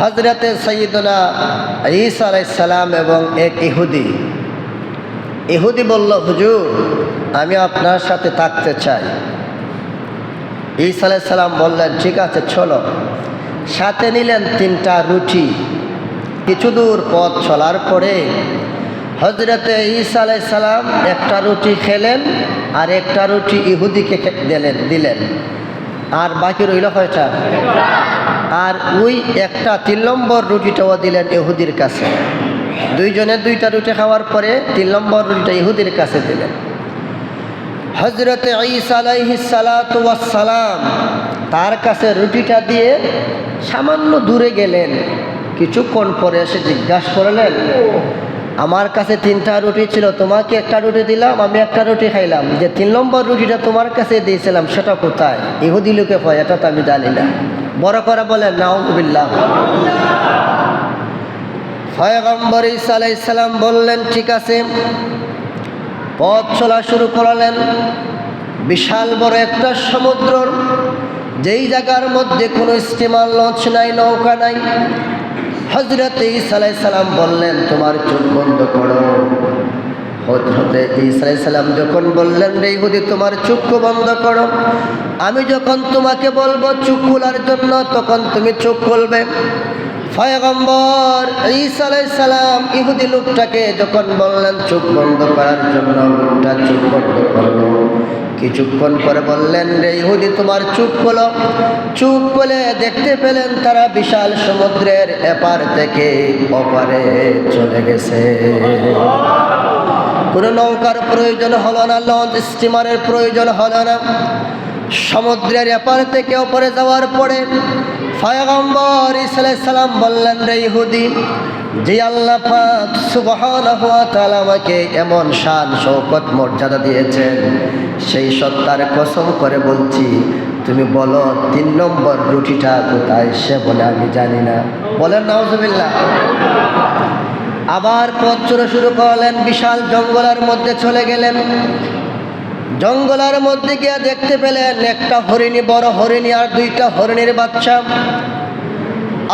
হজরতে সৈয়দনা ঈসা আলাইসালাম এবং এক ইহুদি। ইহুদি বলল, হুজুর, আমি আপনার সাথে থাকতে চাই। ঈসা আলাইসালাম বললেন, ঠিক আছে, চলো। সাথে নিলেন তিনটা রুটি। কিছু দূর পথ চলার পরে হজরতে ঈসা আলাইসালাম একটা রুটি খেলেন আর একটা রুটি ইহুদিকে দিলেন দিলেন। আর বাকি রইল কয়টা? আর ওই একটা তিন নম্বর রুটিটাও দিলেন ইহুদির কাছে। দুইজনে দুইটা রুটি খাওয়ার পরে তিন নম্বর রুটিটা ইহুদির কাছে দিলেন। হজরত সালাম তার কাছে রুটিটা দিয়ে সামান্য দূরে গেলেন। কিছুক্ষণ পরে এসে জিজ্ঞাসা করলেন, আমার কাছে তিনটা রুটি ছিল, তোমাকে একটা রুটি দিলাম, আমি একটা রুটি খাইলাম। যে তিন নম্বর রুটিটা তোমার কাছে দিয়েছিলাম, সেটা কোথায়? ইহুদি লোকে হয়, এটা তো আমি জানি না। বড় করে বলেন নাউজুবিল্লাহ। ফয়গম্বর আলাইসালাম বললেন, ঠিক আছে। পথ চলা শুরু করলেন। বিশাল বড় একটা সমুদ্রর যেই জায়গার মধ্যে কোনো স্টিমার লঞ্চ নাই, নৌকা নাই। হজরত ইসালাই সালাম বললেন, তোমার চোখ বন্ধ করো। যখন বললেন রে ইহুদি, তোমার চক্ষু বন্ধ করো। আমি যখন তোমাকে বলব চোখ খোলার জন্য, তখন তুমি চোখ খুলবে। ফয়গম্বর ইহুদি লোকটাকে যখন বললেন, চোখ বন্ধ করার জন্য লোকটা চোখ বন্ধ করল। কিছুক্ষণ পরে বললেন রে ইহুদি, তোমার চুপ খোলো। চুপ খুলে দেখতে পেলেন, তারা বিশাল সমুদ্রের এপার থেকে অপারে চলে গেছে। কোনো নৌকার প্রয়োজন হলো না, লঞ্চ স্টিমারের প্রয়োজন হলো না। সমুদ্রের এপার থেকে ওপরে যাওয়ার পরে ফয়গম্বর সালাম বললেন, রে ইহুদি, যে আল্লাহ পাক আমাকে এমন শান শৌকত মর্যাদা দিয়েছেন, সেই সত্তার কসম করে বলছি, তুমি বলো তিন নম্বর রুটিটা কোথায়, সে বলে আমি জানি না। বলেন, নাউজুবিল্লাহ। আবার পথ চলে শুরু করলেন, বিশাল জঙ্গলের মধ্যে চলে গেলেন। জঙ্গলের মধ্যে গিয়ে দেখতে পেলেন, একটা হরিণী, বড় হরিণী আর দুইটা হরিণীর বাচ্চা।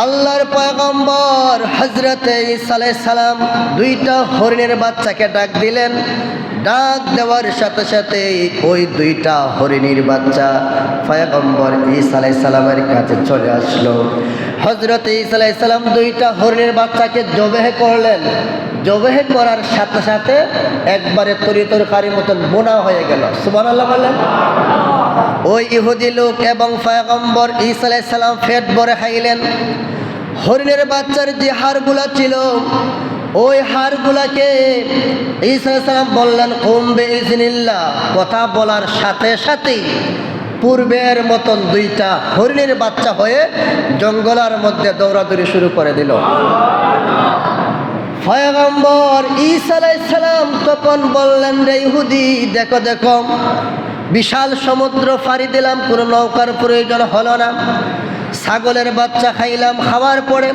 আল্লাহর পয়গম্বর হজরতে সালাম দুইটা হরিণের বাচ্চাকে ডাক দিলেন। ডাক দেওয়ার সাথে সাথে ওই দুইটা হরিণীর বাচ্চা পয়গম্বর ঈসা সালামের কাছে চলে আসলো। হজরত ঈসা সালাম দুইটা হরিণের বাচ্চাকে জবেহ করলেন। জবেহ করার সাথে সাথে একবারে তরি তরকারি মতন বোনা হয়ে গেল। সুবান বললেন। ওই ইহুদি লোক এবং পয়গম্বর ঈসা সালাম ফেট ভরে খাইলেন। হরিণের বাচ্চার যে হাড়গুলা ছিল, ওই হাড়গুলাকে ঈসা সালাম বললেন কুম্বে ইজনিল্লাহ কথা বলার সাথে সাথেই পূর্বের মতন দুইটা হরিণের বাচ্চা হয়ে জঙ্গলার মধ্যে দৌড়াদৌড়ি শুরু করে দিল। ফয়গম্বর ঈসা সালাম তখন বললেন, রে ইহুদি, দেখো দেখো, বিশাল সমুদ্র ফাড়ি দিলাম, কোনো নৌকার প্রয়োজন হলো না। ছাগলের বাচ্চা খাইলাম, খাওয়ার পরে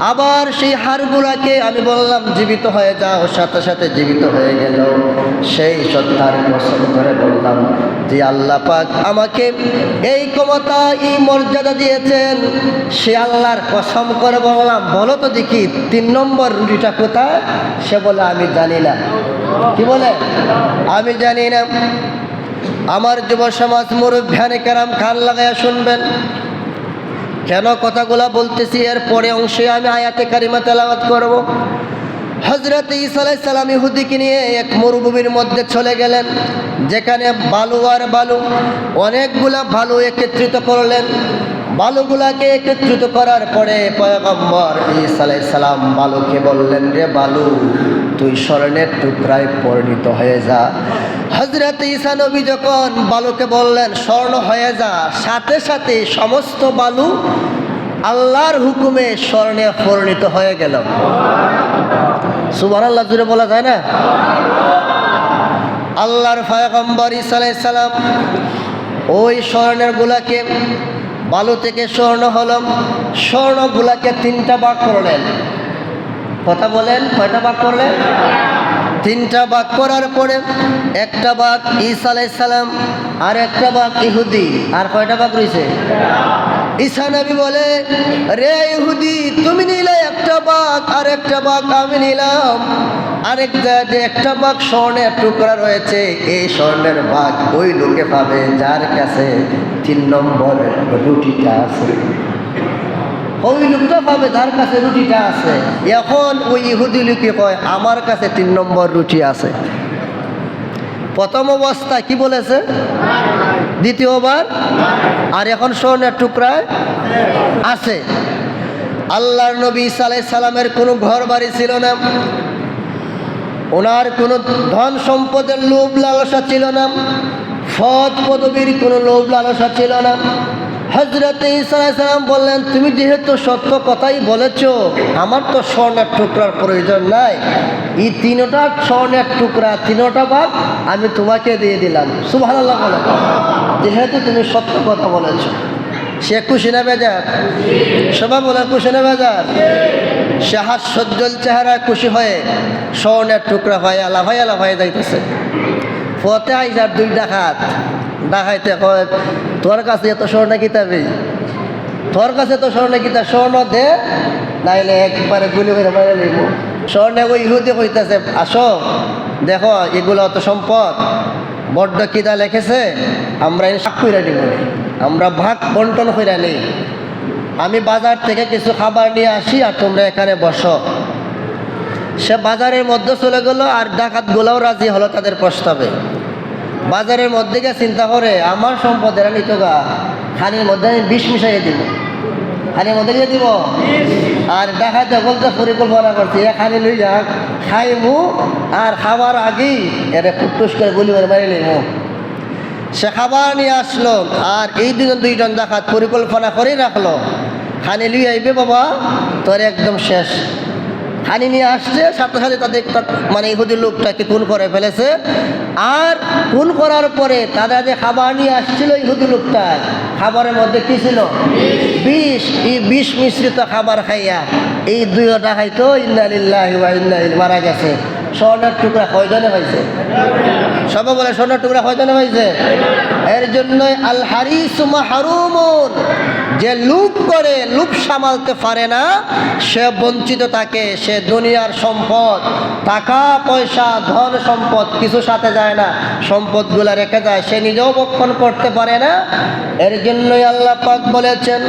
আবার সেই হাড়গুলাকে আমি বললাম, জীবিত হয়ে যাও। সাথে সাথে জীবিত হয়ে গেল। সেই সত্তার কসম করে বললাম যে আল্লাহ পাক আমাকে এই ক্ষমতা, এই মর্যাদা দিয়েছেন। সে আল্লাহর কসম করে বললাম, বলো তো দেখি, তিন নম্বর রুটিটা কোথায়? সে বলে, আমি জানি না। কি বলে? আমি জানি না। আমার যুব সমাজ মুরব্বানে কেরাম খান লাগাইয়া শুনবেন। কেন কথাগুলা বলতেছি? এর পরে অংশে আমি আয়াতে কারিমা তেলাওয়াত করব। হজরত ইসালাই সালাম ইহুদিকে নিয়ে এক মরুভূমির মধ্যে চলে গেলেন, যেখানে বালু আর বালু অনেকগুলা বালু একত্রিত করলেন। বালুগুলাকে একত্রিত করার পরে পয়গম্বর ইসালাই সালাম বালুকে বললেন, রে বালু, তুই স্বর্ণের টুকরায় পরিণত হয়ে যা। হজরত ঈসা নবী যখন বালুকে বললেন, স্বর্ণ হয়ে যা। সাথে সাথে সমস্ত বালু আল্লাহর হুকুমে স্বর্ণে পরিণত হয়ে গেল। সুবান আল্লাহ জুড়ে বলা যায় না? আল্লাহর ফায়গম্বর ঈসা আলাইহিস সালাম ওই স্বর্ণের গুলাকে, বালু থেকে স্বর্ণ হলো, স্বর্ণগুলাকে তিনটা ভাগ করলেন। কথা বলেন, কয়টা ভাগ করলেন? তিনটা ভাগ করার পরে একটা ভাগ ঈসা আলাইহিস সালাম আর একটা ভাগ ইহুদি। আর কয়টা ভাগ রয়েছে? ঈসা নবী বলে, রে ইহুদি, তুমি নিলে একটা বাঘ আর একটা বাঘ আমি নিলাম। আরেকটা যে একটা বাঘ স্বর্ণের টুকরা রয়েছে, এই স্বর্ণের বাঘ ওই লোকে পাবে যার কাছে তিন নম্বর রুটিটা আছে। ওই লোকটা যার কাছে রুটিটা আছে, এখন ওই ইহুদি লোকে কয়, আমার কাছে তিন নম্বর রুটি আছে। প্রথম অবস্থা কি বলেছে? দ্বিতীয়বার, আর এখন স্বর্ণের টুকরায় আছে। আল্লাহর নবী সালাই সালামের কোনো ঘর বাড়ি ছিল না। ওনার কোনো ধন সম্পদের লোভ লালসা ছিল না। ফদ পদবীর কোনো লোভ লালসা ছিল না। হজরত সালাম বললেন, তুমি যেহেতু সত্য কথাই বলেছ, আমার তো স্বর্ণের টুকরার প্রয়োজন নাই। এই তিনটা স্বর্ণের টুকরা, তিনটা ভাগ আমি তোমাকে দিয়ে দিলাম। আল্লাহ বলে। যেহেতু তুমি সত্য কথা বলেছ, সে খুশি না বেজার? সবাই বলে খুশি না বেজার? সে হাস হাস্যজ্জ্বল চেহারা খুশি হয়ে স্বর্ণের টুকরা হয়ে আলাভাই আলাভাই যাইতেছে। ফতে আইসার দুই ডাকাত ডাকাইতে কয়, তোর কাছে এত স্বর্ণ কিতাবে? তোর কাছে তো স্বর্ণ কিতাব, স্বর্ণ দে, নাইলে একবারে গুলি করে মারে লইব স্বর্ণে ওই ইহুদি কইতেছে, আসো, দেখো, এগুলো তো সম্পদ। বড্ড কিদা লেখেছে, আমরা সাক কইরা দিব আমরা ভাগ বন্টন কইরা নেই। আমি বাজার থেকে কিছু খাবার নিয়ে আসি আর তোমরা এখানে বসো। সে বাজারের মধ্যে চলে গেল আর ডাকাতগুলোও রাজি হলো তাদের প্রস্তাবে। বাজারের মধ্যে গিয়ে চিন্তা করে, আমার সম্পদ এরা নিত গা। খানির মধ্যে আমি বিষ মিশাইয়ে দিব। খানির মধ্যে দিয়ে দিব। আর ডাকাতে বলতে পরিকল্পনা করছি এ খানি লই যাক খাইমু, আর খাবার আগেই এরা কুটুস করে গুলি করে মারি লইমু। সে খাবার নিয়ে আসলো, আর এই দুজন দুইজন ডাকাত পরিকল্পনা করেই রাখল। খানি লুই আইবে বাবা, তোর একদম শেষ। খানি নিয়ে আসছে সাথে সাথে তাদের মানে ইহুদি লোকটাকে খুন করে ফেলেছে। আর খুন করার পরে তারা যে খাবার নিয়ে আসছিল ইহুদি লোকটা খাবারের মধ্যে কী ছিল? বিষ। এই বিষ মিশ্রিত খাবার খাইয়া এই দুইটা খাইতো ইন্দালিল্লাহ মারা গেছে। স্বর্ণের টুকরা কয়জনে হয়েছে? সবাই বলে স্বর্ণের টুকরা কয়জনে হয়েছে? এর জন্যই আল হারিসুমা হারুমুন যে লুপ করে, লুপ সামালতে পারে না, সে বঞ্চিত থাকে, সে দুনিয়ার সম্পদ, টাকা, পয়সা, ধন সম্পদ, কিছু সাথে যায় না, সম্পদগুলো রেখে যায়, সে নিজেও বক্ষণ করতে পারে না। এর জন্যই আল্লাহ পাক বলেছেন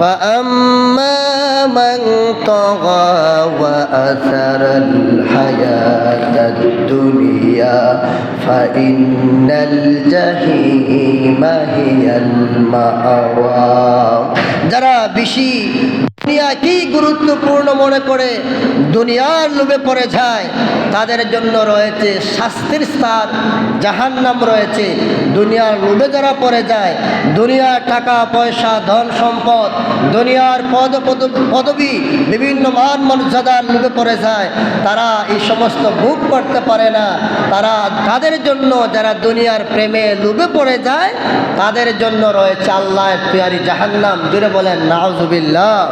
فأما من طغى وأثر الحياة الدنيا فإن الجحيم هي المأوى যারা বেশি দুনিয়াকেই গুরুত্বপূর্ণ মনে করে দুনিয়ার লোভে পড়ে যায়, তাদের জন্য রয়েছে শাস্তির স্থান, জাহান্নাম রয়েছে। দুনিয়ার লোভে যারা পড়ে যায়, দুনিয়ার টাকা, পয়সা, ধন সম্পদ, দুনিয়ার পদ- পদবি বিভিন্ন মান মর্যাদার লোভে পড়ে যায়, তারা এই সমস্ত ভোগ করতে পারে না। তারা তাদের জন্য যারা দুনিয়ার প্রেমে লোভে পড়ে যায়, তাদের জন্য রয়েছে আল্লাহ পিয়ারি জাহান্নাম। জুড়ে বলেন, নাউজুবিল্লাহ।